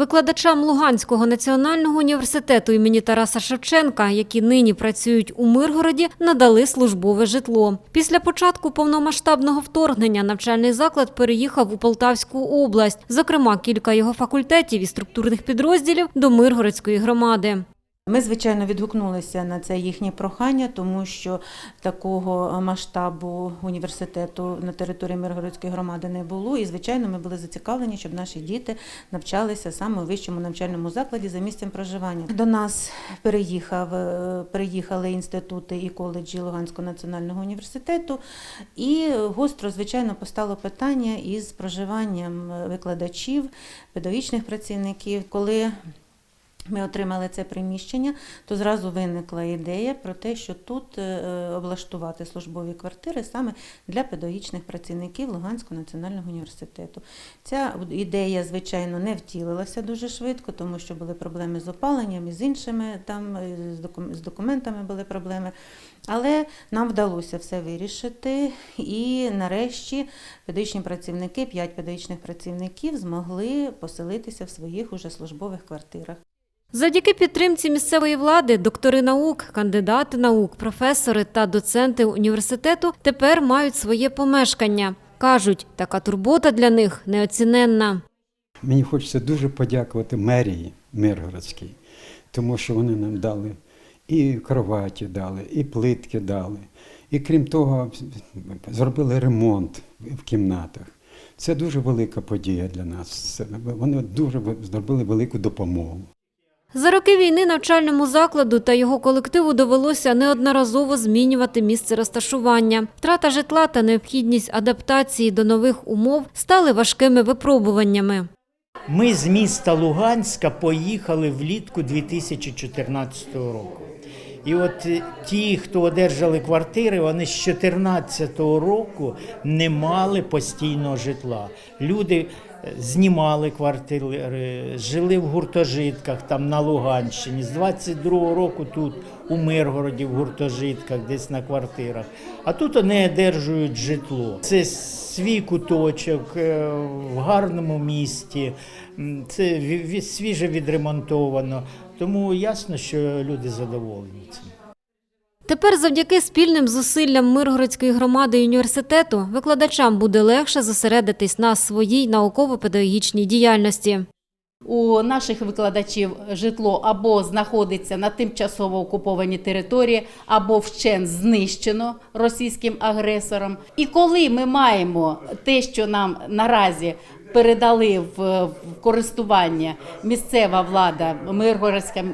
Викладачам Луганського національного університету імені Тараса Шевченка, які нині працюють у Миргороді, надали службове житло. Після початку повномасштабного вторгнення навчальний заклад переїхав у Полтавську область, зокрема кілька його факультетів і структурних підрозділів до Миргородської громади. Ми, звичайно, відгукнулися на це їхнє прохання, тому що такого масштабу університету на території Миргородської громади не було. І, звичайно, ми були зацікавлені, щоб наші діти навчалися саме у вищому навчальному закладі за місцем проживання. До нас переїхав, е, переїхали інститути і коледжі Луганського національного університету. І гостро, звичайно, постало питання із проживанням викладачів, педагогічних працівників, коли ми отримали це приміщення, то зразу виникла ідея про те, що тут е, облаштувати службові квартири саме для педагогічних працівників Луганського національного університету. Ця ідея, звичайно, не втілилася дуже швидко, тому що були проблеми з опаленням і з іншими там е, з документами були проблеми. Але нам вдалося все вирішити, і нарешті педагогічні працівники, п'ять педагогічних працівників, змогли поселитися в своїх уже службових квартирах. Завдяки підтримці місцевої влади, доктори наук, кандидати наук, професори та доценти університету тепер мають своє помешкання. Кажуть, така турбота для них неоціненна. Мені хочеться дуже подякувати мерії Миргородській, тому що вони нам дали і кроваті дали, і плитки дали. І крім того, зробили ремонт в кімнатах. Це дуже велика подія для нас. Вони дуже зробили велику допомогу. За роки війни навчальному закладу та його колективу довелося неодноразово змінювати місце розташування. Втрата житла та необхідність адаптації до нових умов стали важкими випробуваннями. Ми з міста Луганська поїхали влітку 2014 року. І от е, ті, хто одержали квартири, вони з 2014 року не мали постійного житла. Люди знімали квартири, жили в гуртожитках там на Луганщині. З 22 року тут у Миргороді в гуртожитках, десь на квартирах. А тут вони одержують житло. Це свій куточок е, в гарному місті. Це ві- ві- свіже відремонтовано. Тому ясно, що люди задоволені цим. Тепер завдяки спільним зусиллям Миргородської громади і університету викладачам буде легше зосередитись на своїй науково-педагогічній діяльності. У наших викладачів житло або знаходиться на тимчасово окупованій території, або вщен знищено російським агресором. І коли ми маємо те, що нам наразі передали в, користування місцева влада, Миргородська,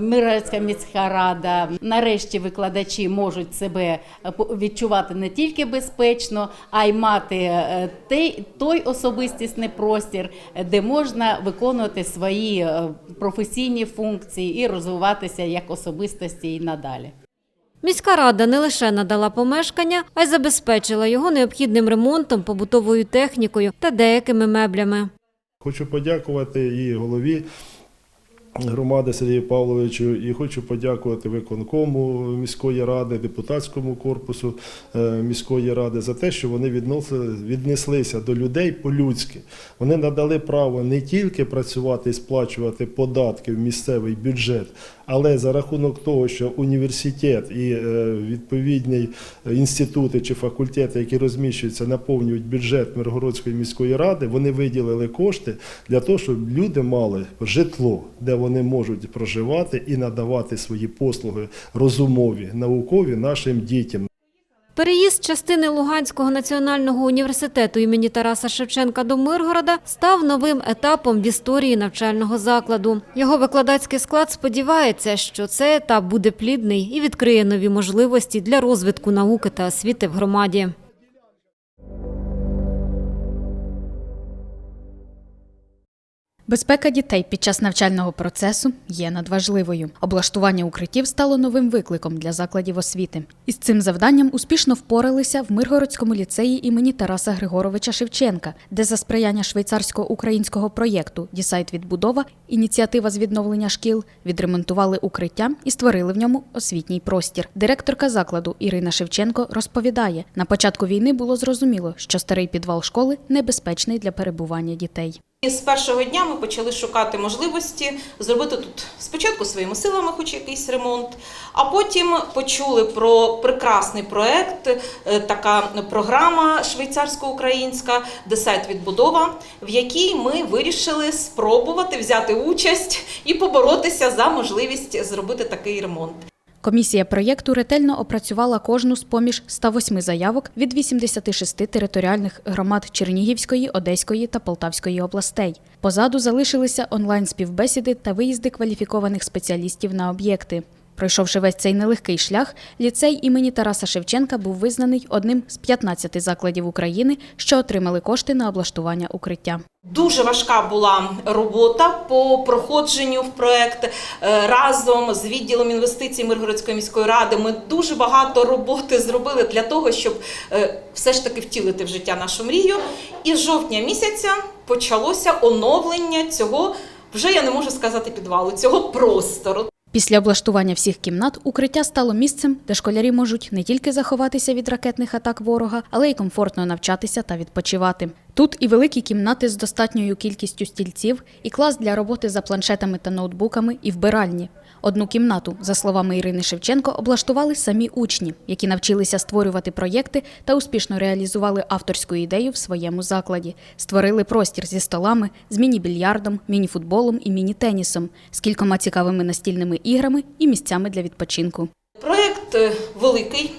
Миргородська міська рада, нарешті викладачі можуть себе відчувати не тільки безпечно, а й мати е, той, той особистісний простір, де можна виконувати свої е, професійні функції і розвиватися як особистості і надалі. Міська рада не лише надала помешкання, а й забезпечила його необхідним ремонтом, побутовою технікою та деякими меблями. Хочу подякувати її голові громади Сергію Павловичу, і хочу подякувати виконкому міської ради, депутатському корпусу е, міської ради за те, що вони відносили, віднеслися до людей по-людськи. Вони надали право не тільки працювати і сплачувати податки в місцевий бюджет, але за рахунок того, що університет і е, відповідні інститути чи факультети, які розміщуються, наповнюють бюджет Миргородської міської ради, вони виділили кошти для того, щоб люди мали житло, де вони можуть проживати і надавати свої послуги розумові, наукові нашим дітям. Переїзд частини Луганського національного університету імені Тараса Шевченка до Миргорода став новим етапом в історії навчального закладу. Його викладацький склад сподівається, що цей етап буде плідний і відкриє нові можливості для розвитку науки та освіти в громаді. Безпека дітей під час навчального процесу є надважливою. Облаштування укриттів стало новим викликом для закладів освіти. Із цим завданням успішно впоралися в Миргородському ліцеї імені Тараса Григоровича Шевченка, де за сприяння швейцарсько-українського проєкту Дісайт відбудова ініціатива з відновлення шкіл відремонтували укриття і створили в ньому освітній простір. Директорка закладу Ірина Шевченко розповідає: на початку війни було зрозуміло, що старий підвал школи небезпечний для перебування дітей. І з першого дня ми почали шукати можливості зробити тут спочатку своїми силами, хоч якийсь ремонт, а потім почули про прекрасний проект, е, така програма швейцарсько-українська Десайт відбудова, в якій ми вирішили спробувати взяти участь і поборотися за можливість зробити такий ремонт. Комісія проєкту ретельно опрацювала кожну з поміж 108 заявок від 86 територіальних громад Чернігівської, Одеської та Полтавської областей. Позаду залишилися онлайн-співбесіди та виїзди кваліфікованих спеціалістів на об'єкти. Пройшовши весь цей нелегкий шлях, ліцей імені Тараса Шевченка був визнаний одним з 15 закладів України, що отримали кошти на облаштування укриття. Дуже важка була робота по проходженню в проект Е, разом з відділом інвестицій Миргородської міської ради. Ми дуже багато роботи зробили для того, щоб е, все ж таки втілити в життя нашу мрію. І з жовтня місяця почалося оновлення цього. Вже я не можу сказати підвалу, цього простору. Після облаштування всіх кімнат укриття стало місцем, де школярі можуть не тільки заховатися від ракетних атак ворога, але й комфортно навчатися та відпочивати. Тут і великі кімнати з достатньою кількістю стільців, і клас для роботи за планшетами та ноутбуками, і вбиральні. Одну кімнату, за словами Ірини Шевченко, облаштували самі учні, які навчилися створювати проєкти та успішно реалізували авторську ідею в своєму закладі. Створили простір зі столами, з міні-більярдом, міні-футболом і міні-тенісом, з кількома цікавими настільними іграми і місцями для відпочинку. Проєкт е, великий.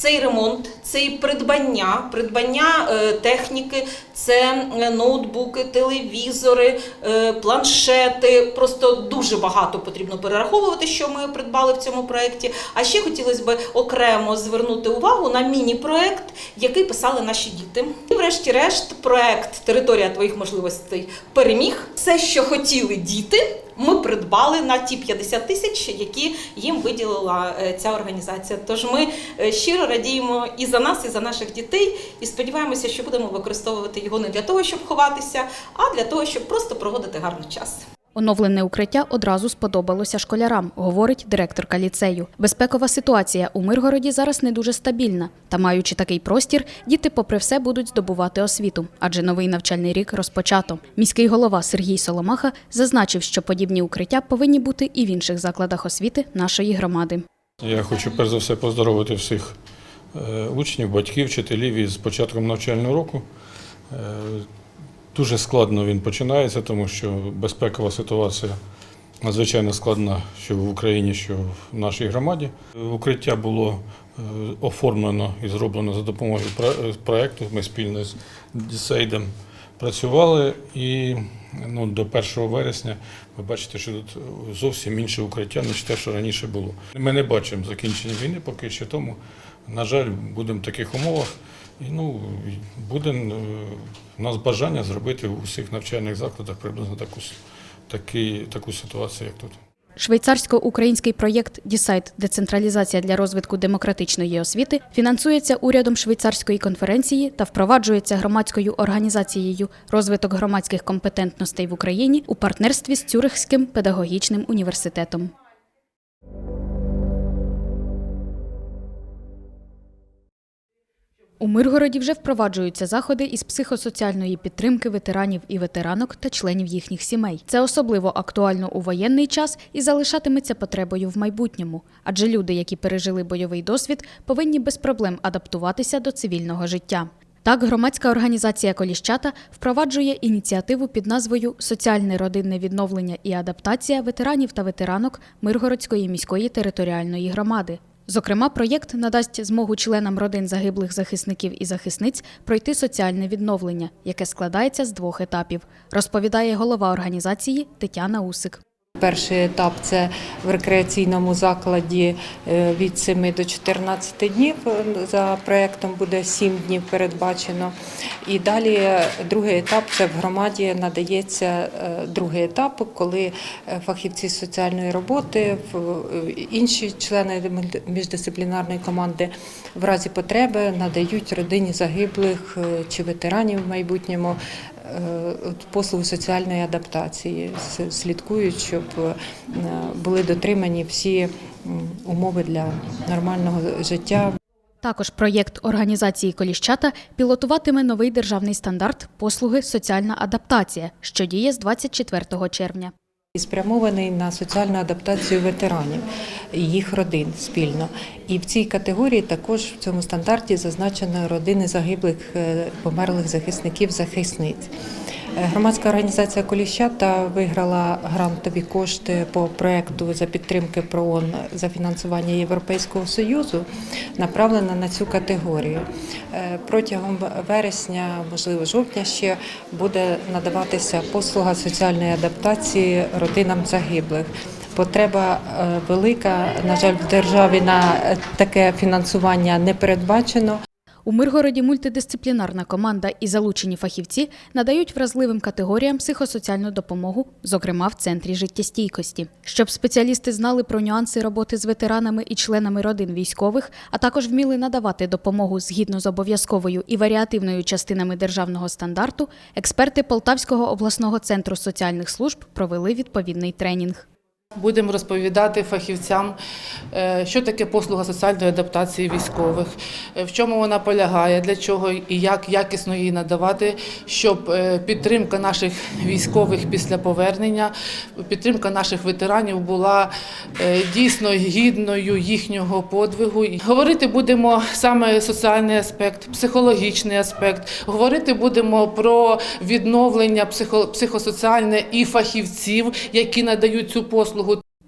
Цей ремонт, це і придбання, придбання е, техніки, це е, ноутбуки, телевізори, е, планшети. Просто дуже багато потрібно перераховувати, що ми придбали в цьому проєкті. А ще хотілося б окремо звернути увагу на міні-проєкт, який писали наші діти. І врешті-решт, проєкт Територія твоїх можливостей переміг. Все, що хотіли діти. Ми придбали на ті 50 тисяч, які їм виділила е, ця організація. Тож ми е, щиро радіємо і за нас, і за наших дітей, і сподіваємося, що будемо використовувати його не для того, щоб ховатися, а для того, щоб просто проводити гарний час. Оновлене укриття одразу сподобалося школярам, говорить директорка ліцею. Безпекова ситуація у Миргороді зараз не дуже стабільна. Та маючи такий простір, діти, попри все, будуть здобувати освіту, адже новий навчальний рік розпочато. Міський голова Сергій Соломаха зазначив, що подібні укриття повинні бути і в інших закладах освіти нашої громади. Я хочу перш за все поздоровити всіх е, учнів, батьків, вчителів із початком навчального року. Е, Дуже складно він починається, тому що безпекова ситуація надзвичайно складна, що в Україні, що в нашій громаді. Укриття було е, оформлено і зроблено за допомогою пре- проекту. Ми спільно з Дісейдом працювали і ну, до 1 вересня ви бачите, що тут зовсім інше укриття, ніж те, що раніше було. Ми не бачимо закінчення війни поки що, тому, на жаль, будемо в таких умовах. І ну, буде е, у нас бажання зробити в усіх навчальних закладах приблизно таку, такий, таку ситуацію, як тут. Швейцарсько-український проєкт Дісайт Децентралізація для розвитку демократичної освіти фінансується урядом швейцарської конференції та впроваджується громадською організацією розвиток громадських компетентностей в Україні у партнерстві з Цюрихським педагогічним університетом. У Миргороді вже впроваджуються заходи із психосоціальної підтримки ветеранів і ветеранок та членів їхніх сімей. Це особливо актуально у воєнний час і залишатиметься потребою в майбутньому, адже люди, які пережили бойовий досвід, повинні без проблем адаптуватися до цивільного життя. Так, громадська організація Коліщата впроваджує ініціативу під назвою Соціальне родинне відновлення і адаптація ветеранів та ветеранок Миргородської міської територіальної громади. Зокрема, проєкт надасть змогу членам родин загиблих захисників і захисниць пройти соціальне відновлення, яке складається з двох етапів, розповідає голова організації Тетяна Усик. Перший етап це в рекреаційному закладі е, від 7 до 14 днів. За проєктом буде 7 днів передбачено. І далі е, другий етап це в громаді надається е, другий етап, коли фахівці соціальної роботи, інші члени міждисциплінарної команди в разі потреби надають родині загиблих чи ветеранів в майбутньому от послуги соціальної адаптації, слідкують, щоб е, були дотримані всі умови для нормального життя. Також проєкт організації Коліщата пілотуватиме новий державний стандарт послуги соціальна адаптація, що діє з 24 червня. Спрямований на соціальну адаптацію ветеранів їх родин спільно. І в цій категорії також в цьому стандарті зазначено родини загиблих е, померлих захисників захисниць. Е, Громадська організація Коліщата виграла грантові кошти по проекту за підтримки ПРООН за фінансування Європейського Союзу, направлена на цю категорію. Е, Протягом вересня, можливо, жовтня ще буде надаватися послуга соціальної адаптації родинам загиблих. Потреба е, велика. На жаль, в державі на е, таке фінансування не передбачено. У Миргороді мультидисциплінарна команда і залучені фахівці надають вразливим категоріям психосоціальну допомогу, зокрема в центрі життєстійкості. Щоб спеціалісти знали про нюанси роботи з ветеранами і членами родин військових, а також вміли надавати допомогу згідно з обов'язковою і варіативною частинами державного стандарту, експерти Полтавського обласного центру соціальних служб провели відповідний тренінг. Будемо розповідати фахівцям, е, що таке послуга соціальної адаптації військових, е, в чому вона полягає, для чого і як якісно її надавати, щоб е, підтримка наших військових після повернення, підтримка наших ветеранів була дійсно гідною їхнього подвигу. Говорити будемо саме соціальний аспект, психологічний аспект. Говорити будемо про відновлення психо- психосоціальне і фахівців, які надають цю послугу.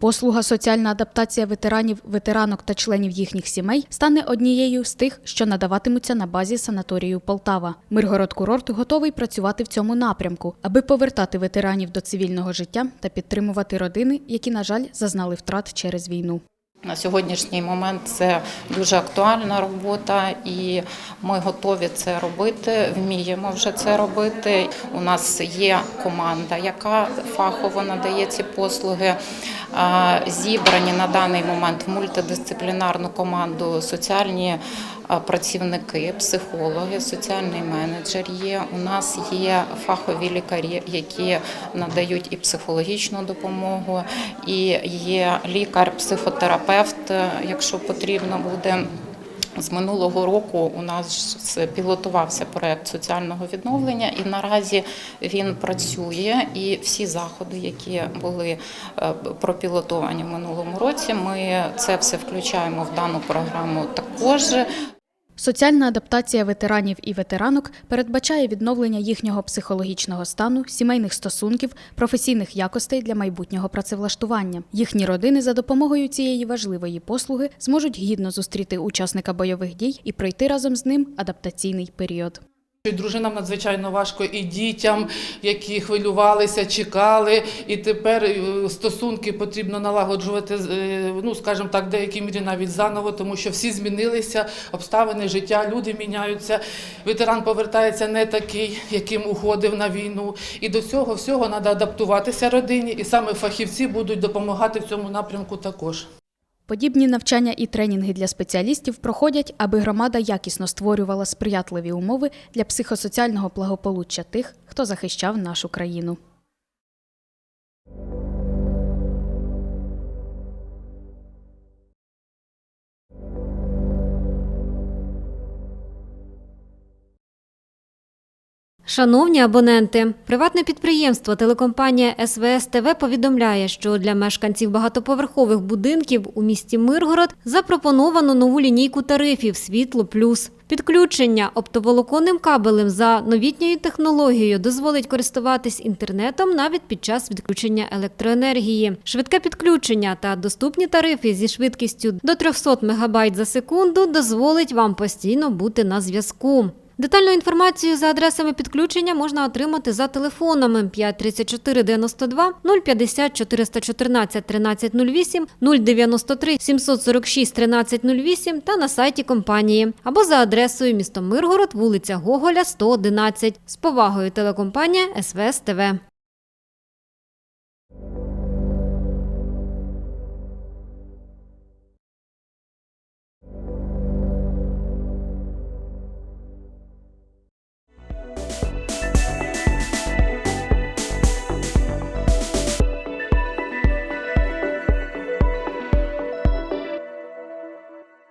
Послуга соціальна адаптація ветеранів, ветеранок та членів їхніх сімей стане однією з тих, що надаватимуться на базі санаторію Полтава. Миргород курорт готовий працювати в цьому напрямку, аби повертати ветеранів до цивільного життя та підтримувати родини, які, на жаль, зазнали втрат через війну. На сьогоднішній момент це дуже актуальна робота, і ми готові це робити. Вміємо вже це робити. У нас є команда, яка фахово надає ці послуги. Зібрані на даний момент в мультидисциплінарну команду соціальні працівники, психологи, соціальний менеджер є. У нас є фахові лікарі, які надають і психологічну допомогу, і є лікар-психотерапевт, якщо потрібно буде. З минулого року у нас пілотувався проект соціального відновлення, і наразі він працює. І всі заходи, які були е, пропілотовані в минулому році, ми це все включаємо в дану програму також. Соціальна адаптація ветеранів і ветеранок передбачає відновлення їхнього психологічного стану, сімейних стосунків, професійних якостей для майбутнього працевлаштування. Їхні родини за допомогою цієї важливої послуги зможуть гідно зустріти учасника бойових дій і пройти разом з ним адаптаційний період. Дружинам надзвичайно важко і дітям, які хвилювалися, чекали, і тепер е, стосунки потрібно налагоджувати, е, ну скажімо так, в деякій мірі навіть заново, тому що всі змінилися, обставини життя, люди міняються. Ветеран повертається не такий, яким уходив на війну. І до цього всього треба адаптуватися родині, і саме фахівці будуть допомагати в цьому напрямку також. Подібні навчання і тренінги для спеціалістів проходять, аби громада якісно створювала сприятливі умови для психосоціального благополуччя тих, хто захищав нашу країну. Шановні абоненти, приватне підприємство телекомпанія СВС ТВ повідомляє, що для мешканців багатоповерхових будинків у місті Миргород запропоновано нову лінійку тарифів Світло Плюс. Підключення оптоволоконним кабелем за новітньою технологією дозволить користуватись інтернетом навіть під час відключення електроенергії. Швидке підключення та доступні тарифи зі швидкістю до 300 МБ за секунду дозволить вам постійно бути на зв'язку. Детальну інформацію за адресами підключення можна отримати за телефонами 534 92 050 414 1308, 093 746 1308 та на сайті компанії або за адресою місто Миргород, вулиця Гоголя, 111. З повагою телекомпанія СВС ТВ.